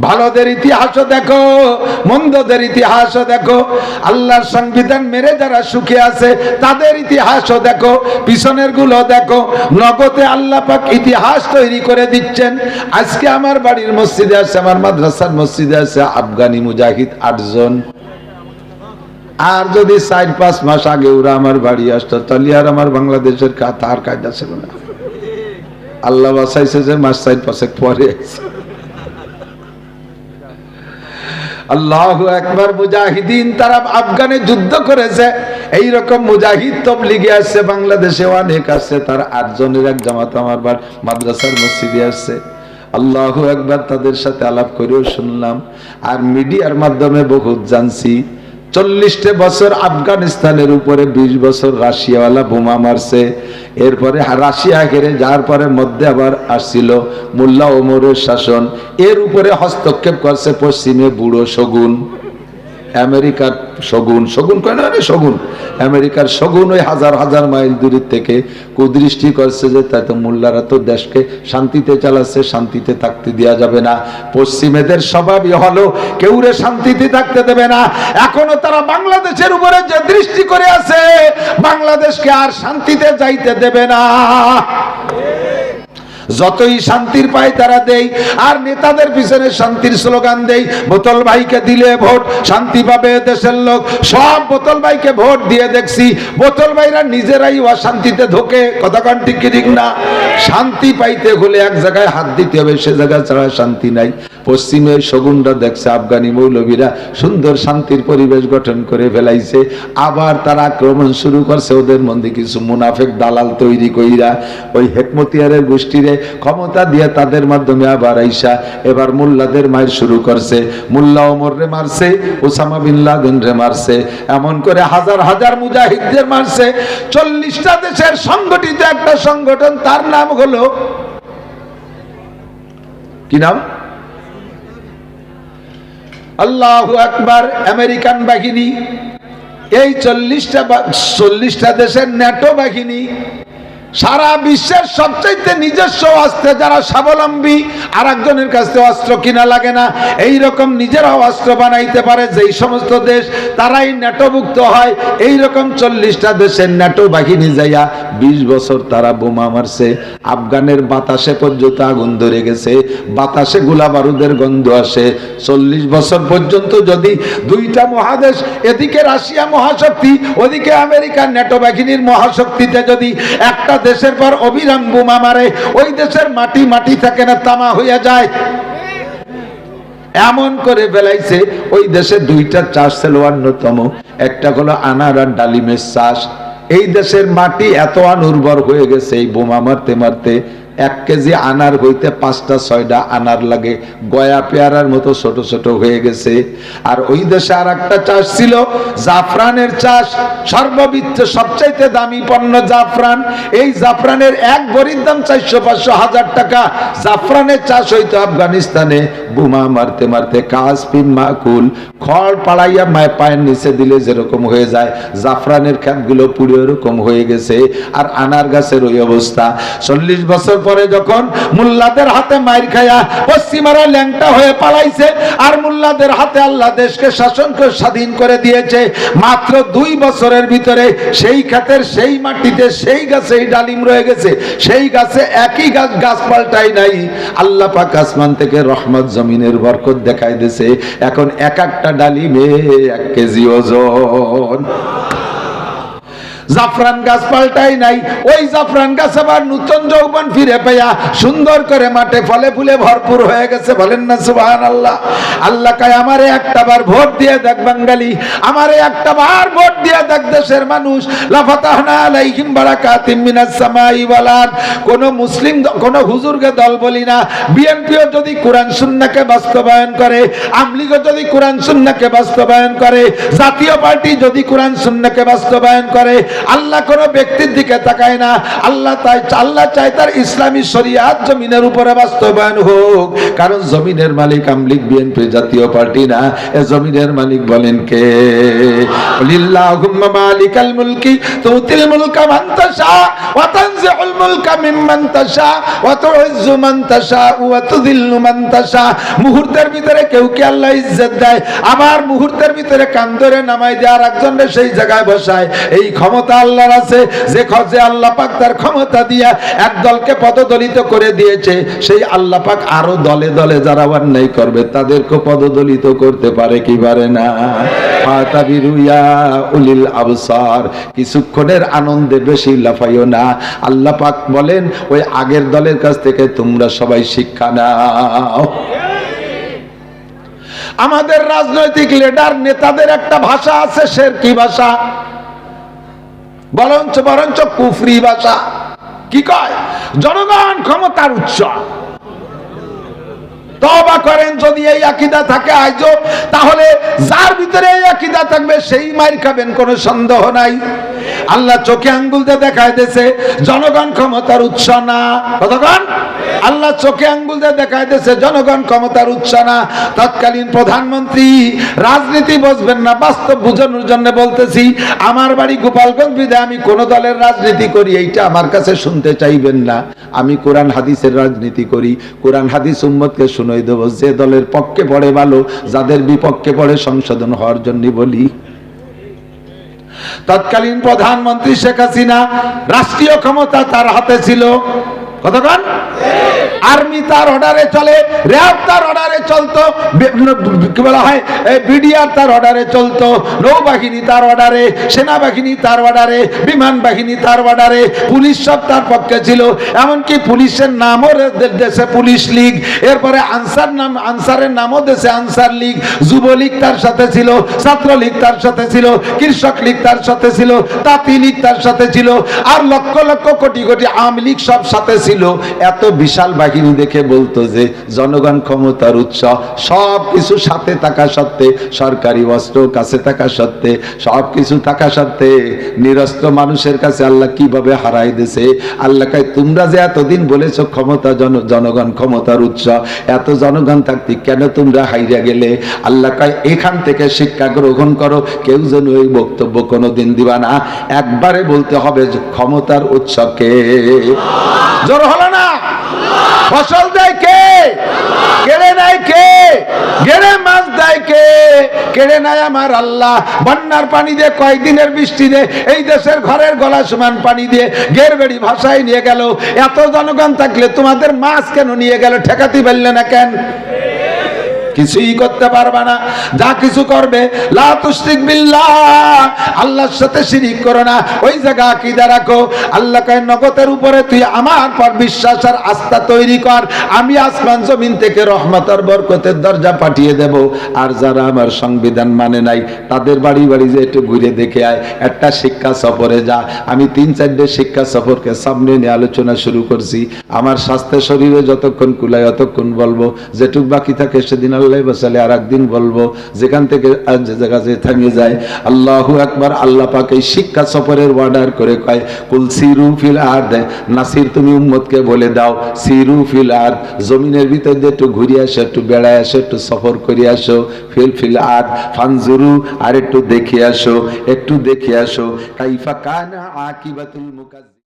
ভালোদের ইতিহাসও দেখো, মন্দদের ইতিহাসও দেখো, আল্লাহর সংবিধান মেরে যারা সুখে আছে, তাদের ইতিহাসও দেখো, পিছনেরগুলো দেখো, নগদে আল্লাহ পাক ইতিহাস তৈরি করে দিচ্ছেন। আজকে আমার বাড়ির মসজিদে আছে, আমার মাদ্রাসার মসজিদে আছে আফগানি মুজাহিদ আটজন। আর যদি চার, পাঁচ মাস আগে ওরা আমার বাড়ি আসতো, তাহলে আর আমার বাংলাদেশের কা- তার কায়দা ছিল না। আল্লাহ বাসাইছে যে মাস চার, পাঁচেক পরে আইছে। আল্লাহ একবার মুজাহিদিন তারা আফগানে যুদ্ধ করেছে। এই রকম মুজাহিদ তবলিগে আসছে, বাংলাদেশে অনেক আসছে তার আটজনের এক জামাত আমার মাদ্রাসার মসজিদে আসছে। আল্লাহ একবার তাদের সাথে আলাপ করেও শুনলাম। আর মিডিয়ার মাধ্যমে বহুত জানছি। চল্লিশটা বছর আফগানিস্তানের উপরে, বিশ বছর রাশিয়াওয়ালা বোমা মারছে। এরপরে রাশিয়া ঘেরে, যার পরে মধ্যে আবার আসছিল মোল্লা ওমরের শাসন। এর উপরে হস্তক্ষেপ করছে পশ্চিমে বুড়ো শগুন। আমেরিকার শগুন শগুন কয় না শগুন। আমেরিকার শগুন ওই হাজার হাজার মাইল দূরের থেকে কুদৃষ্টি করছে যে তাই তো মোল্লারা তো দেশকে শান্তিতে চালাচ্ছে, শান্তিতে থাকতে দেওয়া যাবে না। পশ্চিমেদের স্বভাবই হলো কেউ রে শান্তিতে থাকতে দেবে না। এখনও তারা বাংলাদেশের উপরে যে দৃষ্টি করে আছে, বাংলাদেশকে আর শান্তিতে যাইতে দেবে না। যতই শান্তির পায় তারা দেই। আর নেতাদের পিছনে শান্তির স্লোগান দেই। বোতল ভাইকে দিলে ভোট, শান্তি পাবে দেশের লোক। সব বোতল ভাইকে ভোট দিয়ে দেখছি। বোতল ভাইরা নিজেরাই অশান্তিতে ঢোকে। কথা ঠিক না? শান্তি পাইতে হলে এক জায়গায় হাত দিতে হবে, সে জায়গা ছাড়া শান্তি নাই। পশ্চিমে শগুনরা দেখছে, আফগানি মৌলবীরা সুন্দর শান্তির পরিবেশ গঠন করে ফেলাইছে। আবার তারা আক্রমণ শুরু করছে, ওদের মধ্যে কিছু মুনাফেক দালাল তৈরি কইরা। ওই হেকমতিয়ারের গোষ্ঠীরে ক্ষমতা দিয়ে তাদের মাধ্যমে আবার আইসা এবার মোল্লাদের মায়ের শুরু করছে। মোল্লা ওমর রে মারছে, ওসামা বিন লাদেন রে মারছে। এমন করে হাজার হাজার মুজাহিদদের মারছে। চল্লিশটা দেশের সংগঠিত একটা সংগঠন, তার নাম হলো? কি নাম? আল্লাহ আকবার আমেরিকান বাহিনী। এই চল্লিশটা চল্লিশটা দেশের ন্যাটো বাহিনী সারা বিশ্বের সবচাইতে নিজস্ব অস্ত্রে যারা স্বাবলম্বী আর একজনের কাছে অস্ত্র কিনা লাগে না। এই রকম নিজেরাও অস্ত্র বানাইতে পারে, যেই সমস্ত দেশ তারাই ন্যাটোভুক্ত হয়। এই রকম চল্লিশটা দেশের ন্যাটো বাহিনী যাইয়া বিশ বছর তারা বোমা মারছে। আফগানের বাতাসে পর্যন্ত আগুন ধরে গেছে। বাতাসে গোলা বারুদের গন্ধ আসে। চল্লিশ বছর পর্যন্ত যদি দুইটা মহাদেশ, এদিকে রাশিয়া মহাশক্তি, ওদিকে আমেরিকার ন্যাটো বাহিনীর মহাশক্তিতে যদি একটা দেশের পর অবিরাম বোমা মারে, ওই দেশের মাটি মাটি থাকে না, তামা হইয়া যায়। এমন করে বেলাইছে ওই দেশে দুইটা চাষ ছিল অন্যতম একটা হলো আনার আর ডালিমের চাষ। এই দেশের মাটি এত অনুর্বর হয়ে গেছে, এই বোমা মারতে মারতে এক কেজি আনার হইতে পাঁচটা, ছয়টা আনার লাগে। গয়া পেয়ারার মতো ছোট ছোট হয়ে গেছে। আর ওই দেশে আর একটা চাষ ছিল, জাফরানের চাষ। সর্ববিত্ত, সবচাইতে দামি পণ্য জাফরান। এই জাফরানের এক বড়ির দাম চারশো, পাঁচশো, হাজার টাকা। জাফরানের চাষ হইতো আফগানিস্তানে। বোমা মারতে মারতে কাজ কাসপিন মাকুল। খড় পাড়াইয়া মায় পায়ের নিচে দিলে যেরকম হয়ে যায়। জাফরানের ক্ষেতগুলো পুরো এরকম হয়ে গেছে। আর আনার গাছের ওই অবস্থা। চল্লিশ বছর পরে যখন মুল্লাদের হাতে মাইর খায়া পশ্চিমারা ল্যাংটা হয়ে পালাইছে, আর মুল্লাদের হাতে আল্লাহ দেশকে শাসন করে স্বাধীন করে দিয়েছে, মাত্র দুই বছরের ভিতরে সেই ক্ষেতের সেই মাটিতে সেই গাছে ডালিম রয়ে গেছে, সেই গাছে একই গাছ গাছ পাল্টাই নাই। আল্লাহ পাক আসমান থেকে রহমত জমিনের বরকত দেখাই দিছে এখন এক একটা ডালিমে এক কেজি ওজন। জাফরান গাছ পাল্টাই নাই। ওই জাফরান গাছ আবার নূতন যৌবন ফিরে পেয়া সুন্দর করে মাঠে ফলে ফুলে ভরপুর হয়ে গেছে। বলেন না সুবহান আল্লাহ আল্লাহ কায়, আমারে একটা বার ভোট দিয়ে দেখ বাঙালি। আমারে একটা বার ভোট দিয়ে দেখ দেশের মানুষ। লাফাতাহনা আলাইহিম বারাকাতিম মিনাস সামাই ওয়াল আরদ। কোন মুসলিম কোন হুজুরকে দল বলি না। বিএনপিও যদি কোরআন সুন্নাহকে বাস্তবায়ন করে, আমলিগও যদি কোরআন সুন্নাহকে বাস্তবায়ন করে, জাতীয় পার্টি যদি কোরআন সুন্নাহকে বাস্তবায়ন করে আল্লাহ কোন ব্যক্তির দিকে তাকায় না। আল্লাহ তাই আল্লাহ চাই তার ইসলামী শরিয়াত জমিনের উপরে বাস্তবায়ন হোক। কারণ জমিনের মালিক আমলিক, বিএনপি জাতীয় পার্টি না। এ জমিনের মালিক বলেন কে? মালিকাল মুলকি মুলকা মুলকা মুহূর্তের ভিতরে কেউ কে আল্লাহ ইজ্জত দেয়? আবার মুহূর্তের ভিতরে কান নামাই দেয় আর একজনের সেই জায়গায় বসায়। এই ক্ষমতা আল্লাহর আছে, যে খজে আল্লাহ পাক তার ক্ষমতা দিয়া এক দলকে পদদলিত করে দিয়েছে, সেই আল্লাহ পাক আরও দলে দলে যারা অন্যায় করবে তাদেরকে পদদলিত করতে পারে কি পারে না? ফাতাবিরু ইয়া উলিল আবসার, কিছুক্ষণের আনন্দে বেশি লাফাইও না। আল্লাহ পাক বলেন, ওই আগের দলের কাছ থেকে তোমরা সবাই শিক্ষা নাও। আমাদের রাজনৈতিক লিডার নেতাদের একটা ভাষা আছে সের কি ভাষা। বরঞ্চ বরঞ্চ কুফরি ভাষা। কি কয়? জনগণ ক্ষমতার উৎস। তবা করেন যদি এই আকিদা থাকে আইজ তাহলে যার ভিতরে এই আকিদা থাকবে সেই মাইর খাবেন, কোনো সন্দেহ নাই। আল্লাহ চোখে আঙ্গুল দিয়ে দেখায় দিয়েছে, জনগণ ক্ষমতার উৎস না। কতক্ষণ আল্লাহ চোখে আঙ্গুল দিয়ে দেখায় দিয়েছে জনগণ ক্ষমতার উৎস না তৎকালীন প্রধানমন্ত্রী, রাজনীতি বসবেন না, বাস্তব বুঝানোর জন্য বলতেছি, আমার বাড়ি গোপালগঞ্জ বিদে আমি কোন দলের রাজনীতি করি, এইটা আমার কাছে শুনতে চাইবেন না। আমি কোরআন হাদিসের রাজনীতি করি, কোরআন হাদিস উম্মতকে শুনাই দেবো, যে দলের পক্ষে পড়ে ভালো, যাদের বিপক্ষে পড়ে সংশোধন হওয়ার জন্য বলি। তৎকালীন প্রধানমন্ত্রী শেখ হাসিনা, রাষ্ট্রীয় ক্ষমতা তার হাতে ছিল, কতক্ষণ? আর্মি তার অর্ডারে চলে, র্যাব তার অর্ডারে চলতো কি বলা হয়? বিডিআর তার অর্ডারে চলতো, নৌবাহিনী তার অর্ডারে, সেনাবাহিনী তার অর্ডারে বিমান বাহিনী তার অর্ডারে, পুলিশ সব তার পক্ষে ছিল। এমনকি পুলিশের নামও দেশে পুলিশ লীগ, এরপরে আনসার নাম, আনসারের নামও দেশে আনসার লীগ, যুবলীগ তার সাথে ছিল, ছাত্রলীগ তার সাথে ছিল, কৃষক লীগ তার সাথে ছিল, তাঁতি লীগ তার সাথে ছিল, আর লক্ষ লক্ষ কোটি কোটি আওয়ামী লীগ সব সাথে ছিল। এত বিশাল বাহিনী। দেখে বলতো যে, জনগণ ক্ষমতার উৎস, সব কিছু সাথে থাকা সত্ত্বে, সরকারি অস্ত্র কাছে থাকা সত্ত্বে, সব কিছু থাকা সত্ত্বে, নিরস্ত্র মানুষের কাছে আল্লাহ কীভাবে হারাই দিছে? আল্লাহ কয়, তোমরা যে এতদিন বলেছ ক্ষমতা জন, জনগণ ক্ষমতার উৎস, এত জনগণ থাকতে কেন তোমরা হাইরা গেলে? আল্লাহ কয়, এখান থেকে শিক্ষা গ্রহণ করো, কেউ যেন ওই বক্তব্য কোনো দিন দিবা না। একবারে বলতে হবে ক্ষমতার উৎস কে? জোর হলো না? ফসল দেয় কে? কেড়ে নেয় কে? গেড়ে মাছ দেয় কে? কেড়ে নেয় আমার আল্লাহ। বন্যার পানি দিয়ে কয়েকদিনের বৃষ্টি দিয়ে, এই দেশের ঘরের গলা সমান পানি দিয়ে গের বেড়ি ভাষায় নিয়ে গেল। এত জনগণ থাকলে তোমাদের মাছ কেন নিয়ে গেল? ঠেকাতি পারলে না কেন? কিছুই করতে পারবে না। যা কিছু করবে আল্লাহর সাথে শিরিক করো না। ওই জায়গা আকীদা রাখো। আল্লাহ কয় নগতের উপরে তুই আমার পর বিশ্বাস আর আস্থা তৈরি কর। আমি আসমান জমিন থেকে রহমতের বরকতের দরজা পাঠিয়ে দেব। আর যারা আমার সংবিধান মানে নাই, তাদের বাড়ি বাড়ি যে একটু ঘুরে দেখে আয়। একটা শিক্ষা সফরে যা। আমি তিন চারটে শিক্ষা সফরকে সামনে নিয়ে আলোচনা শুরু করছি। আমার স্বাস্থ্য শরীরে যতক্ষণ কুলায়, অতক্ষণ বলব। যেটুক বাকি থাকে সেদিন আল্লাহ বসালে আর একদিন বলব, যেখান থেকে যে থামিয়ে যায়, আল্লাহু একবার আল্লাহ পাক শিক্ষা সফরের অর্ডার করে কয়, কুল সিরু আর দেয় নাসির তুমি উম্মতকে বলে দাও, সিরু আর জমিনের ভিতর দিয়ে একটু ঘুরে আসো, একটু বেড়ায় আসো, একটু সফর করে আসো, ফিল ফিল আর ফানজুরু আর একটু দেখে আসো, একটু দেখে আসো, কাইফা কানা আকিবাতুল মুকাজ্জিব